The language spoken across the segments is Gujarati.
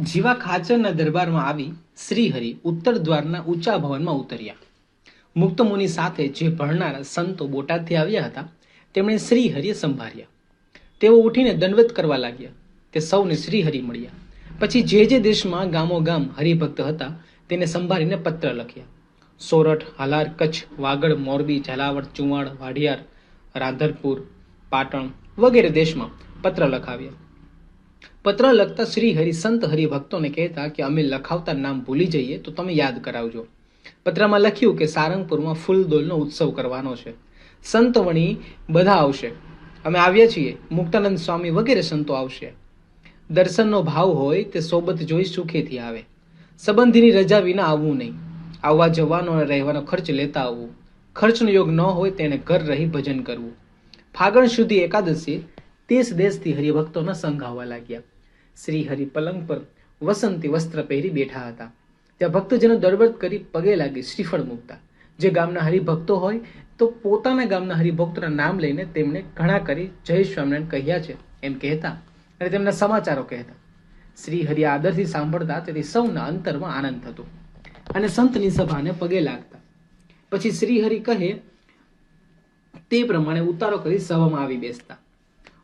જીવા ખાચરના દરબારમાં આવી શ્રીહરિ ઉત્તર દ્વારના ઊંચા ભવનમાં ઉતર્યા. મુક્ત મુનિ સાથે જે ભણનારા સંતો બોટાદથી આવ્યા હતા, તેમણે શ્રીહરિએ સંભાળ્યા. તેઓ ઉઠીને દંડવત કરવા લાગ્યા. તે સૌને શ્રીહરિ મળ્યા. પછી જે જે દેશમાં ગામો ગામ હરિભક્ત હતા, તેને સંભાળીને પત્ર લખ્યા. સોરઠ, હાલાર, કચ્છ, વાગડ, મોરબી, ઝાલાવાડ, ચુવાડ, વાઢિયાર, રાધરપુર, પાટણ વગેરે દેશમાં પત્ર લખાવ્યા. પત્ર લખતા શ્રી હરિ સંત હરિભક્તોને કહેતા કે અમે લખાવતા નામ ભૂલી જઈએ તો તમે યાદ કરાવજો. પત્રમાં લખ્યું કે સારંગપુરમાં ફૂલદોલનો ઉત્સવ કરવાનો છે. સંતવણી બધા આવશે. અમે આવ્યા છીએ. મુક્તાનંદ સ્વામી વગેરે સંતો આવશે. દર્શનનો ભાવ હોય તે સોબત જોઈ સુખેથી આવે. સંબંધીની રજા વિના આવવું નહીં. આવવા જવાનો અને રહેવાનો ખર્ચ લેતા આવવું. ખર્ચનો યોગ ન હોય તેને ઘર રહી ભજન કરવું. ફાગણ સુધી એકાદશી દેશ દેશથી હરિભક્તોના સંઘ આવવા લાગ્યા શ્રી હરિ પલંગ પર વસંતી વસ્ત્ર પહેરી બેઠા હતા ત્યાં ભક્તજનો દળબડ કરી પગે લાગી શ્રીફળ મૂકતા જે ગામના હરિભક્તો હોય તો પોતાના ગામના હરિભક્તોના નામ લઈને તેમણે ઘણા કરી જય સ્વામિનારાયણ કહ્યા છે એમ કહેતા અને તેમના સમાચારો કહેતા શ્રી હરિ આદરથી સાંભળતા તેથી સૌના અંતરમાં આનંદ થતો અને સંતની સભાને પગે લાગતા। પછી શ્રી હરિ કહે, તે પ્રમાણે ઉતારો કરી સભામાં આવી બેસતા।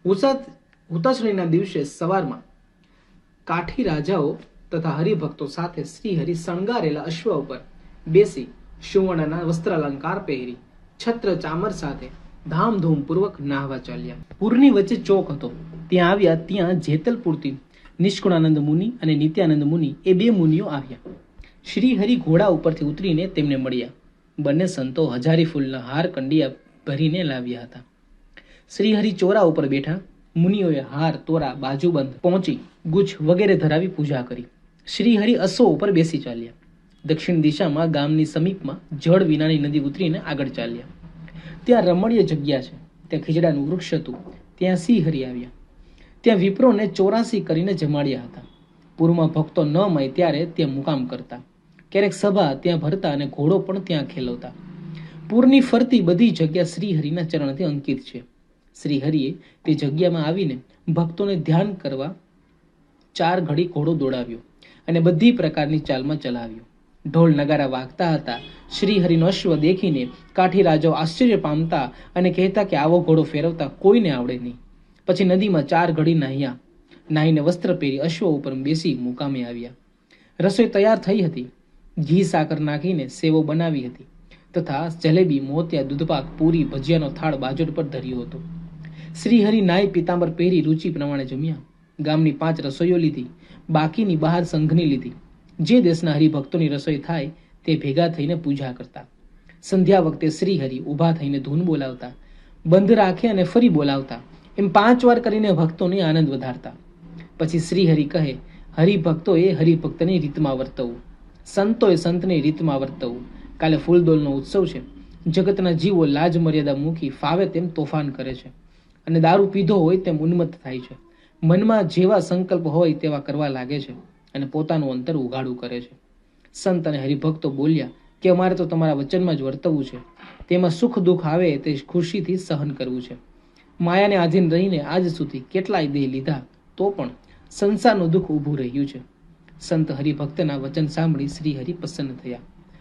ઉસાત હુતાશ્રયના દિવસે સવારમાં કાઠી રાજાઓ તથા હરિભક્તો સાથે શ્રી હરિ શણગારેલા અશ્વ ઉપર બેસી સુવર્ણના વસ્ત્રાલંકાર પહેરી છત્ર ચામર સાથે ધામધૂમપૂર્વક નાહવા ચાલ્યા. પૂરની વચ્ચે ચોક હતો. ત્યાં આવ્યા ત્યાં જેતલપુરથી નિષ્કુળાનંદ મુનિ અને નિત્યાનંદ મુનિ એ બે મુનિઓ આવ્યા. શ્રી હરિ ઘોડા ઉપરથી ઉતરીને તેમને મળ્યા. બંને સંતો હજારી ફૂલના હાર કંડિયા ભરીને લાવ્યા હતા. શ્રી હરિ ચોરા ઉપર બેઠા મુનિઓએ હાર, તોરા બાજુબંધ પહોંચી ગુચ્છ વગેરે ધરાવી પૂજા કરી. શ્રીહરિ અસો ઉપર બેસી ચાલ્યા. દક્ષિણ દિશામાં ગામની સમીપમાં જળ વિનાની નદી ઉતરીને આગળ ચાલ્યા. ત્યાં રમણીય જગ્યા છે. ત્યાં ખીજડાનું વૃક્ષ હતું. ત્યાં સિંહ આવ્યા. ત્યાં વિપ્રોને ચોરાસી કરીને જમાડ્યા હતા. પૂરમાં ભક્તો ન મળે ત્યારે ત્યાં મુકામ કરતા. ક્યારેક સભા ત્યાં ભરતા અને ઘોડો પણ ત્યાં ખેલવતા. પૂરની ફરતી બધી જગ્યા શ્રીહરિના ચરણથી અંકિત છે. શ્રીહરિએ તે જગ્યામાં આવીને ભક્તોને ધ્યાન કરવા ચાર ઘડી ઘોડો દોડાવ્યો અને બધી પ્રકારની ચાલમાં ચલાવ્યો. ઢોલ નગારા વાગતા હતા. શ્રીહરિનો અશ્વ દેખીને કાઠી રાજાઓ આશ્ચર્ય પામતા અને કહેતા કે આવો ઘોડો ફેરવતા કોઈને આવડે નહીં. પછી નદીમાં ચાર ઘડી નાહ્યા. નાહીને વસ્ત્ર પહેરી અશ્વ ઉપર બેસી મુકામે આવ્યા. રસોઈ તૈયાર થઈ હતી. ઘી સાકર નાખીને સેવો બનાવી હતી. તથા જલેબી, મોતિયા, દૂધપાક, પૂરી, ભજીયાનો થાળ બાજોટ પર ધર્યો હતો. શ્રીહરિ નાય પિતાંબર પહેરી રુચિ પ્રમાણે જમ્યા. ગામની પાંચ રસોઈઓ લીધી, બાકીની બહાર સંઘની લીધી. જે દેશના હરિભક્તોની રસોઈ થાય, તે ભેગા થઈને પૂજા કરતા. સંધ્યા વખતે શ્રીહરિ ઊભા થઈને ધૂન બોલાવતા, બંધ રાખે અને ફરી બોલાવતા. એમ પાંચ વાર કરીને ભક્તોને આનંદ વધારતા. પછી શ્રીહરિ કહે, હરિભક્તોએ હરિભક્તની રીતમાં વર્તવું. સંતોએ સંતની રીતમાં વર્તવું. કાલે ફૂલદોલનો ઉત્સવ છે. જગતના જીવો લાજ મર્યાદા મૂકી ફાવે તેમ તોફાન કરે છે. અને દારૂ પીધો હોય તેમ ઉન્મત્ત થાય છે. મનમાં જેવા સંકલ્પ હોય તેવા કરવા લાગે છે અને પોતાનું અંતર ઉઘાડું કરે છે. સંત અને હરિભક્તો બોલ્યા કે અમારે તો તમારા વચનમાં જ વર્તવું છે. તેમાં સુખ દુઃખ આવે તે ખુશીથી સહન કરવું છે. માયાને આધીન રહીને આજ સુધી કેટલાય દેહ લીધા તો પણ સંસારનું દુઃખ ઊભું રહ્યું છે. સંત હરિભક્તના વચન સાંભળી શ્રી હરિ પ્રસન્ન થયા.